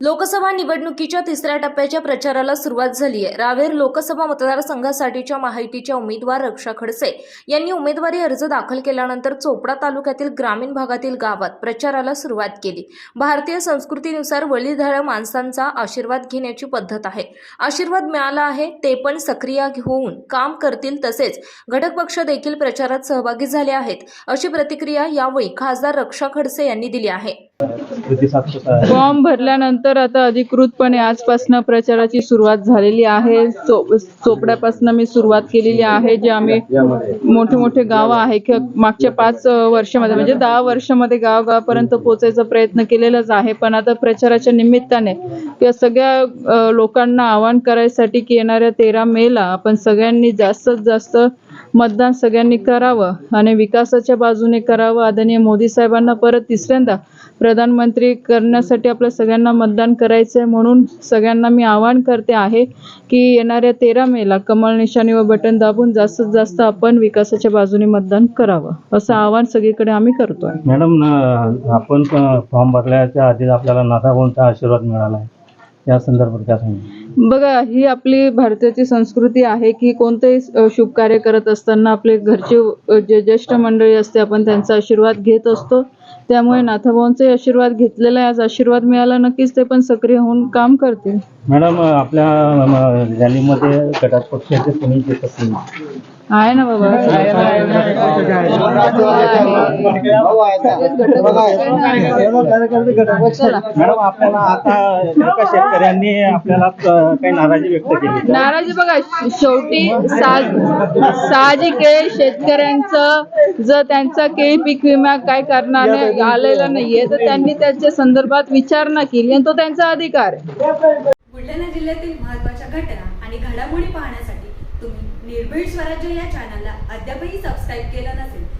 लोकसभा निवडणुकीच्या तिसऱ्या टप्प्याच्या प्रचाराला सुरुवात झाली आहे रावेर लोकसभा मतदारसंघासाठीच्या माहितीच्या उमेदवार रक्षा खडसे यांनी उमेदवारी अर्ज दाखल केल्यानंतर चोपडा तालुक्यातील ग्रामीण भागातील गावात प्रचाराला सुरुवात केली. भारतीय संस्कृतीनुसार वडीलधाऱ्या माणसांचा आशीर्वाद घेण्याची पद्धत आहे. आशीर्वाद मिळाला आहे ते पण सक्रिय होऊन काम करतील तसेच घटक पक्ष देखील प्रचारात सहभागी झाले आहेत अशी प्रतिक्रिया यावेळी खासदार रक्षा खडसे यांनी दिली आहे. फॉर्म भरल्यानंतर आता अधिकृतपणे आजपासून प्रचाराची सुरुवात झालेली आहे. चोपड्यापासून मी सुरुवात केलेली आहे जे आम्ही मोठे मोठे गाव आहे किंवा मागच्या पाच वर्षामध्ये म्हणजे दहा वर्षामध्ये गावागावापर्यंत पोहोचायचा प्रयत्न केलेलाच आहे. पण आता प्रचाराच्या निमित्ताने या सगळ्या लोकांना आवाहन करायसाठी की येणाऱ्या तेरा मेला आपण सगळ्यांनी जास्तीत जास्त मतदान सगळ्यांनी करावं आणि विकासाच्या बाजूने करावं. आदरणीय मोदी साहेबांना परत तिसऱ्यांदा प्रधानमंत्री करण्यासाठी आपल्या सगळ्यांना मतदान करायचं आहे म्हणून सगळ्यांना मी आवाहन करते आहे की येणाऱ्या तेरा मेला कमळ निशाणी व बटन दाबून जास्तीत जास्त आपण विकासाच्या बाजूने मतदान करावं. असं आवाहन सगळीकडे आम्ही करतोय. मॅडम आपण फॉर्म भरल्याच्या आधी आपल्याला नाथाभाऊंचा आशीर्वाद मिळाला आहे या संदर्भात काय सांगा? बघा ही आपली भारताची संस्कृती आहे की कोणतंही अ, शुभ कार्य करत असताना आपले घरचे अ, जे ज्येष्ठ मंडळी असते आपण त्यांचा आशीर्वाद घेत असतो. त्यामुळे नाथाभाऊंचाही आशीर्वाद घेतलेला आहे. आज आशीर्वाद मिळाला नक्कीच ते पण सक्रिय होऊन काम करतील. मॅडम आपल्या रॅलीमध्ये घटक पक्षाचे कोणी. आहे ना बाबा. मॅडम आपल्याला आता एका शेतकऱ्यांनी आपल्याला काही नाराजी व्यक्त केली नाराजी बघा शेवटी साहजिक आहे शेतकऱ्यांचं जर त्यांचा केळी पीक विमा काय करणार आलेला नाहीये तर त्यांनी त्याच्या संदर्भात विचारणा केली आणि तो त्यांचा अधिकार बुलढाणा जिल्ह्यातील महत्त्वाच्या घटना आणि घडामोडी पाहण्यासाठी तुम्ही निर्भीड स्वराज्य या चॅनलला अद्यापही सबस्क्राईब केलं नसेल